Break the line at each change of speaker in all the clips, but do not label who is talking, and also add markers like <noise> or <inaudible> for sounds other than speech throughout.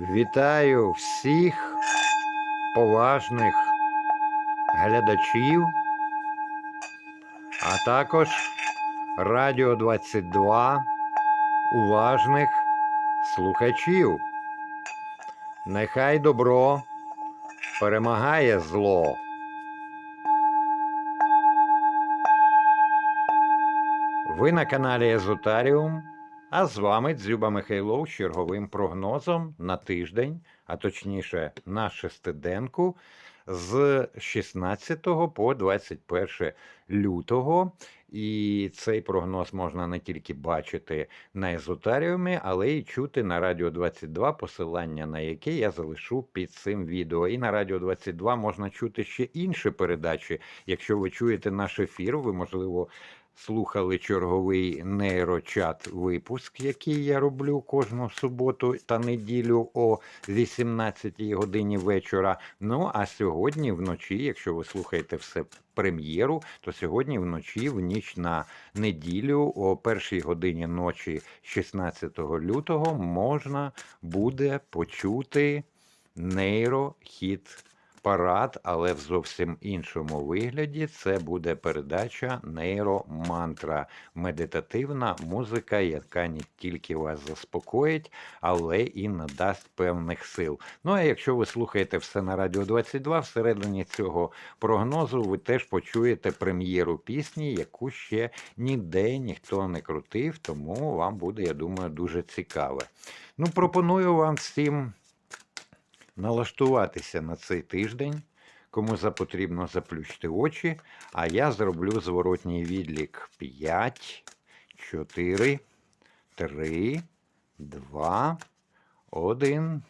Вітаю всіх поважних глядачів, а також Радіо 22 уважних слухачів. Нехай добро перемагає зло. Ви на каналі Езотаріум, а з вами Дзюба Михайлов з черговим прогнозом на тиждень, а точніше на шестиденку з 16 по 21 лютого. І цей прогноз можна не тільки бачити на езотаріумі, але й чути на Радіо 22, посилання на яке я залишу під цим відео. І на Радіо 22 можна чути ще інші передачі. Якщо ви чуєте наш ефір, ви можливо. Слухали черговий нейрочат випуск, який я роблю кожну суботу та неділю о 18 годині вечора. Ну а сьогодні вночі, якщо ви слухаєте все прем'єру, то сьогодні вночі, в ніч на неділю, о першій годині ночі, 16 лютого, можна буде почути нейрохід парад, але в зовсім іншому вигляді. Це буде передача нейромантра, медитативна музика, яка не тільки вас заспокоїть, але і надасть певних сил. Ну а якщо ви слухаєте все на Радіо 22, всередині цього прогнозу ви теж почуєте прем'єру пісні, яку ще ніде ніхто не крутив, тому вам буде, я думаю, дуже цікаве. Ну, пропоную вам всім налаштуватися на цей тиждень. Кому запотрібно заплющити очі, а я зроблю зворотній відлік 5, 4, 3, 2, 1.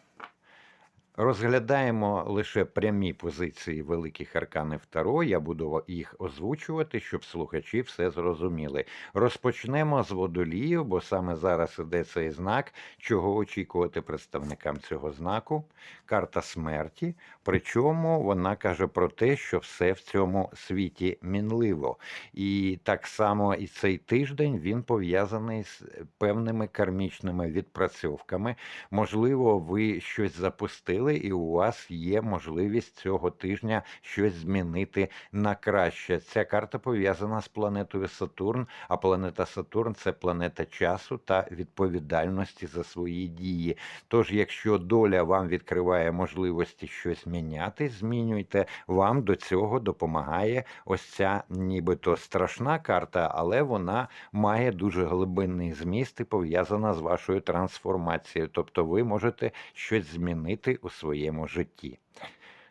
Розглядаємо лише прямі позиції великих арканів Таро. Я буду їх озвучувати, щоб слухачі все зрозуміли. Розпочнемо з водоліїв, бо саме зараз іде цей знак, чого очікувати представникам цього знаку. Карта смерті. Причому вона каже про те, що все в цьому світі мінливо. І так само і цей тиждень він пов'язаний з певними кармічними відпрацьовками. Можливо, ви щось запустили і у вас є можливість цього тижня щось змінити на краще. Ця карта пов'язана з планетою Сатурн, а планета Сатурн це планета часу та відповідальності за свої дії. Тож, якщо доля вам відкриває можливості щось міняти, змінюйте. Вам до цього допомагає ось ця нібито страшна карта, але вона має дуже глибинний зміст і пов'язана з вашою трансформацією. Тобто ви можете щось змінити у своєму житті.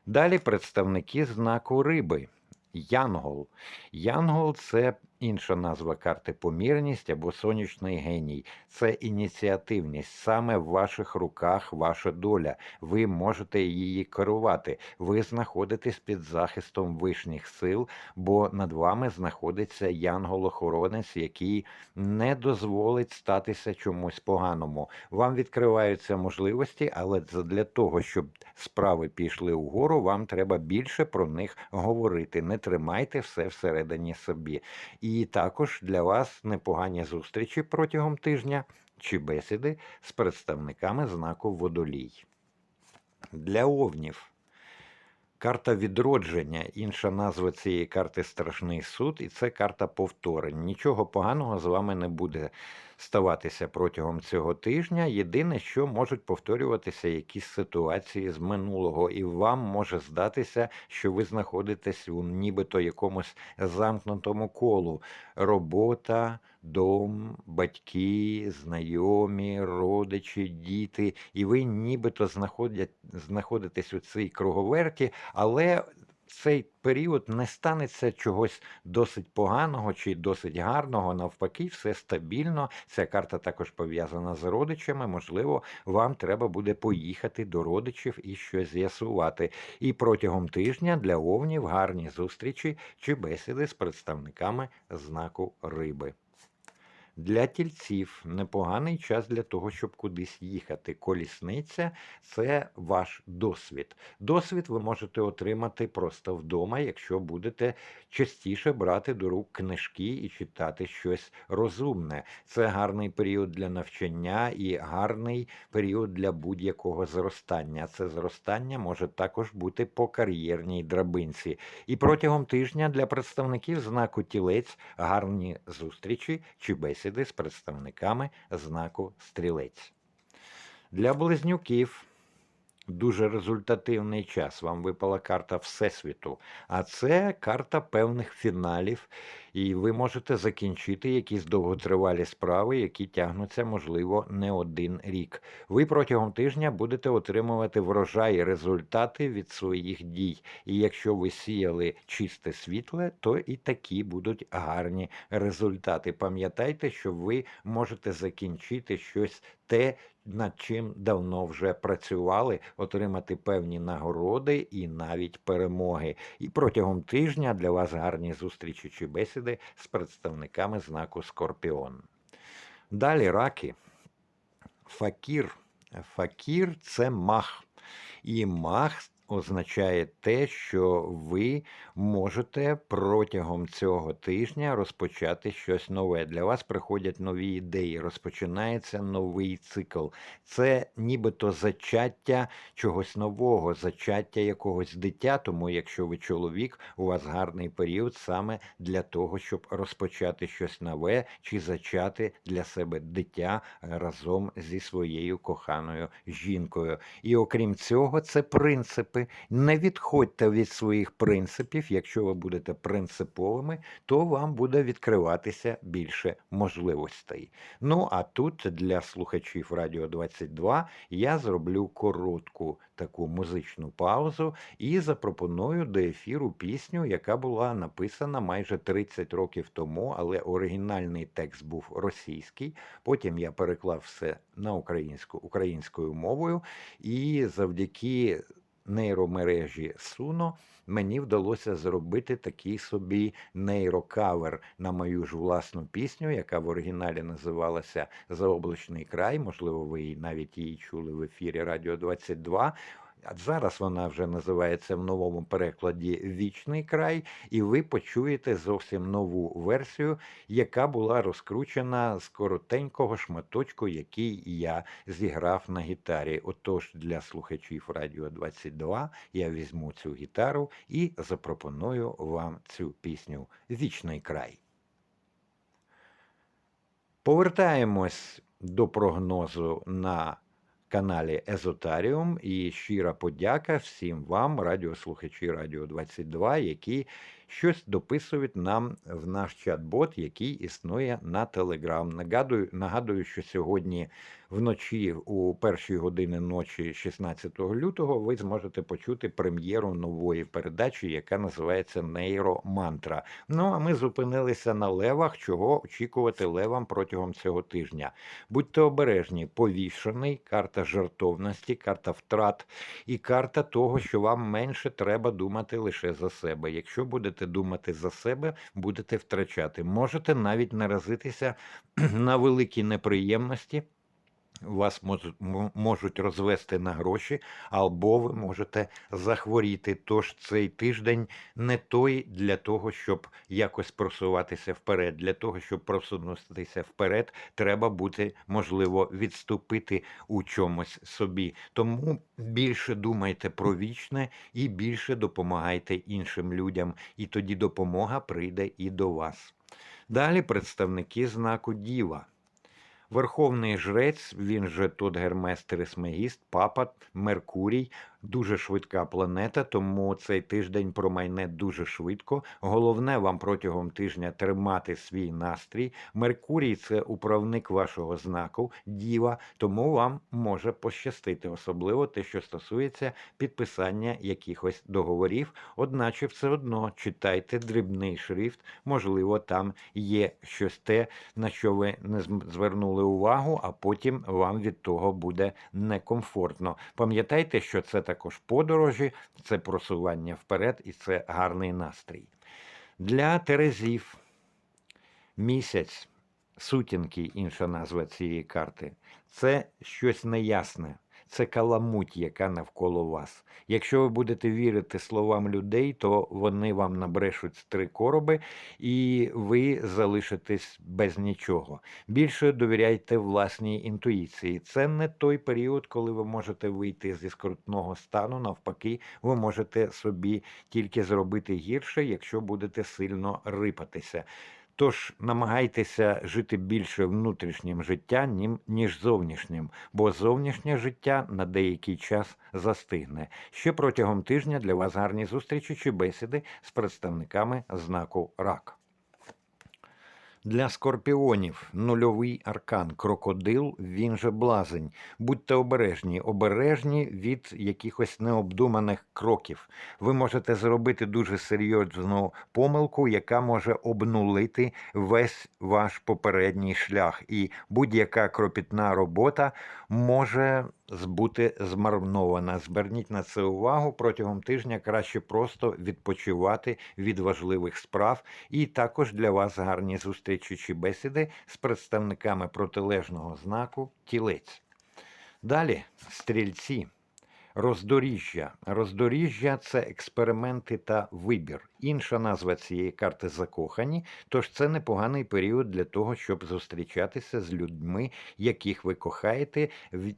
Далі представники знаку риби. Янгол. Янгол це інша назва карти помірність або сонячний геній. Це ініціативність. Саме в ваших руках ваша доля. Ви можете її керувати. Ви знаходитесь під захистом вишніх сил, бо над вами знаходиться янгол-охоронець, який не дозволить статися чомусь поганому. Вам відкриваються можливості, але для того, щоб справи пішли вгору, вам треба більше про них говорити. Не тримайте все всередині собі. І також для вас непогані зустрічі протягом тижня чи бесіди з представниками знаку водолій. Для овнів. Карта відродження, інша назва цієї карти страшний суд, і це карта повторень. Нічого поганого з вами не буде ставатися протягом цього тижня. Єдине, що можуть повторюватися якісь ситуації з минулого, і вам може здатися, що ви знаходитесь у нібито якомусь замкнутому колу. Робота, дом, батьки, знайомі, родичі, діти, і ви нібито знаходять, знаходитесь у цій круговерті, але цей період не станеться чогось досить поганого чи досить гарного. Навпаки, все стабільно. Ця карта також пов'язана з родичами. Можливо, вам треба буде поїхати до родичів і щось з'ясувати. І протягом тижня для овнів гарні зустрічі чи бесіди з представниками знаку риби. Для тільців непоганий час для того, щоб кудись їхати. Колісниця це ваш досвід. Досвід ви можете отримати просто вдома, якщо будете частіше брати до рук книжки і читати щось розумне. Це гарний період для навчання і гарний період для будь-якого зростання. Це зростання може також бути по кар'єрній драбинці. І протягом тижня для представників знаку тілець гарні зустрічі чи бесіди з представниками знаку стрілець. Для близнюків дуже результативний час. Вам випала карта Всесвіту, а це карта певних фіналів, і ви можете закінчити якісь довготривалі справи, які тягнуться, можливо, не один рік. Ви протягом тижня будете отримувати врожай, результати від своїх дій. І якщо ви сіяли чисте світле, то і такі будуть гарні результати. Пам'ятайте, що ви можете закінчити щось те, над чим давно вже працювали, отримати певні нагороди і навіть перемоги. І протягом тижня для вас гарні зустрічі чи бесіди з представниками знаку Скорпіон. Далі раки. Факір. Факір це мах. І мах означає те, що ви можете протягом цього тижня розпочати щось нове. Для вас приходять нові ідеї, розпочинається новий цикл. Це нібито зачаття чогось нового, зачаття якогось дитя. Тому, якщо ви чоловік, у вас гарний період саме для того, щоб розпочати щось нове чи зачати для себе дитя разом зі своєю коханою жінкою. І окрім цього, це принцип принципи. Не відходьте від своїх принципів. Якщо ви будете принциповими, то вам буде відкриватися більше можливостей. Ну а тут для слухачів Радіо 22 я зроблю коротку таку музичну паузу і запропоную до ефіру пісню, яка була написана майже 30 років тому, але оригінальний текст був російський. Потім я переклав все на українську українською мовою, і завдяки нейромережі Суно мені вдалося зробити такий собі нейрокавер на мою ж власну пісню, яка в оригіналі називалася Заоблачний край. Можливо, ви навіть її чули в ефірі Радіо 22. Зараз вона вже називається в новому перекладі Вічний край, і ви почуєте зовсім нову версію, яка була розкручена з коротенького шматочку, який я зіграв на гітарі. Отож, для слухачів Радіо 22 я візьму цю гітару і запропоную вам цю пісню Вічний край. Повертаємось до прогнозу на каналі Езотаріум і щира подяка всім вам, радіослухачі Радіо 22, які щось дописують нам в наш чат-бот, який існує на Телеграм. Нагадую, нагадую, що сьогодні вночі, у першій години ночі, 16 лютого, ви зможете почути прем'єру нової передачі, яка називається Нейромантра. Ну а ми зупинилися на левах, чого очікувати левам протягом цього тижня. Будьте обережні, повішений, карта жартовності, карта втрат і карта того, що вам менше треба думати лише за себе. Якщо будете думати за себе, будете втрачати. Можете навіть наразитися <clears throat> на великі неприємності вас можуть розвести на гроші, або ви можете захворіти. Тож цей тиждень не той для того, щоб якось просуватися вперед. Для того, щоб просунутися вперед, треба бути, можливо, відступити у чомусь собі. Тому більше думайте про вічне і більше допомагайте іншим людям, і тоді допомога прийде і до вас. Далі представники знаку Діва. Верховний жрець, він же тут Гермес Трисмегіст, Папа, Меркурій, дуже швидка планета, тому цей тиждень промайне дуже швидко. Головне вам протягом тижня тримати свій настрій. Меркурій це управник вашого знаку, діва, тому вам може пощастити, особливо те, що стосується підписання якихось договорів. Одначе все одно читайте дрібний шрифт, можливо, там є щось те, на що ви не звернули увагу, а потім вам від того буде некомфортно. Пам'ятайте, що це також подорожі, це просування вперед і це гарний настрій. Для Терезів місяць Сутінки, інша назва цієї карти, це щось неясне, це каламуть, яка навколо вас. Якщо ви будете вірити словам людей, то вони вам набрешуть три короби, і ви залишитесь без нічого. Більше довіряйте власній інтуїції. Це не той період, коли ви можете вийти зі скрутного стану. Навпаки, ви можете собі тільки зробити гірше, якщо будете сильно рипатися. Тож намагайтеся жити більше внутрішнім життям, ніж зовнішнім, бо зовнішнє життя на деякий час застигне. Ще протягом тижня для вас гарні зустрічі чи бесіди з представниками знаку РАК. Для скорпіонів нульовий аркан, крокодил, він же блазень. Будьте обережні, обережні від якихось необдуманих кроків. Ви можете зробити дуже серйозну помилку, яка може обнулити весь ваш попередній шлях. І будь-яка кропітна робота може бути змарнована. Зверніть на це увагу протягом тижня краще просто відпочивати від важливих справ. І також для вас гарні зустрічі чи бесіди з представниками протилежного знаку тілець. Далі стрільці. Роздоріжжя. Роздоріжжя це експерименти та вибір. Інша назва цієї карти закохані. Тож це непоганий період для того, щоб зустрічатися з людьми, яких ви кохаєте,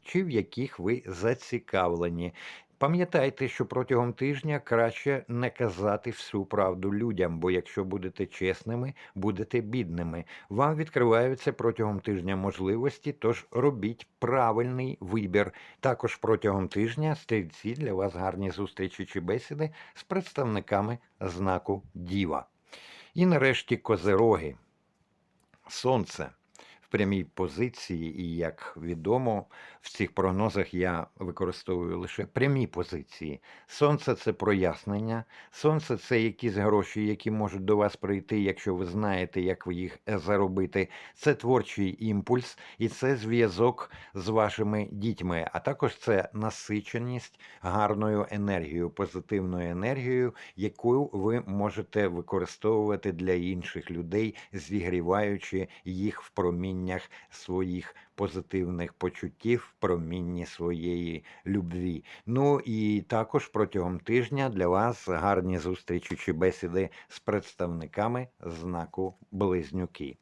чи в яких ви зацікавлені. Пам'ятайте, що протягом тижня краще не казати всю правду людям, бо якщо будете чесними, будете бідними. Вам відкриваються протягом тижня можливості, тож робіть правильний вибір. Також протягом тижня стрільці для вас гарні зустрічі чи бесіди з представниками знаку Діва. І нарешті козероги. Сонце в прямій позиції, і як відомо, в цих прогнозах я використовую лише прямі позиції. Сонце це прояснення, сонце це якісь гроші, які можуть до вас прийти, якщо ви знаєте, як ви їх е, заробити. Це творчий імпульс, і це зв'язок з вашими дітьми, а також це насиченість гарною енергією, позитивною енергією, яку ви можете використовувати для інших людей, зігріваючи їх в проміннях своїх позитивних почуттів, в промінні своєї любві. Ну і також протягом тижня для вас гарні зустрічі чи бесіди з представниками знаку Близнюки.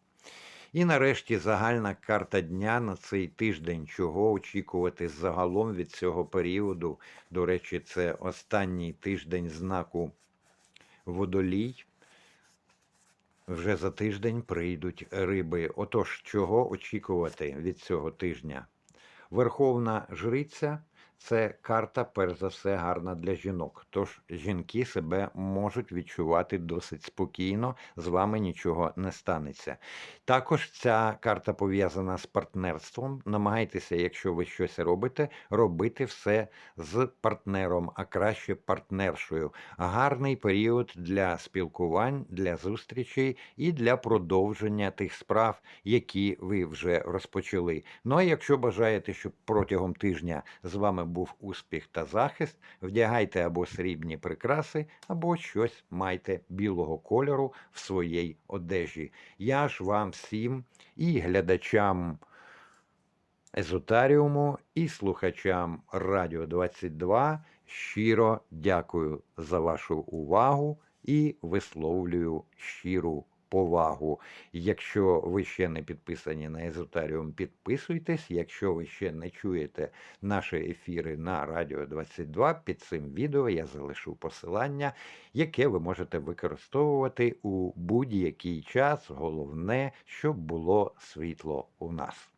І нарешті загальна карта дня на цей тиждень, чого очікувати загалом від цього періоду. До речі, це останній тиждень знаку водолій. Вже за тиждень прийдуть риби. Отож, чого очікувати від цього тижня? Верховна жриця це карта, перш за все, гарна для жінок. Тож жінки себе можуть відчувати досить спокійно, з вами нічого не станеться. Також ця карта пов'язана з партнерством. Намагайтеся, якщо ви щось робите, робити все з партнером, а краще партнершою. Гарний період для спілкувань, для зустрічей і для продовження тих справ, які ви вже розпочали. Ну а якщо бажаєте, щоб протягом тижня з вами був успіх та захист, вдягайте або срібні прикраси, або щось майте білого кольору в своїй одежі. Я ж вам всім і глядачам Езотаріуму і слухачам Радіо 22 щиро дякую за вашу увагу і висловлюю щиру повагу. Якщо ви ще не підписані на Езотаріум, підписуйтесь. Якщо ви ще не чуєте наші ефіри на Радіо 22, під цим відео я залишу посилання, яке ви можете використовувати у будь-який час. Головне, щоб було світло у нас.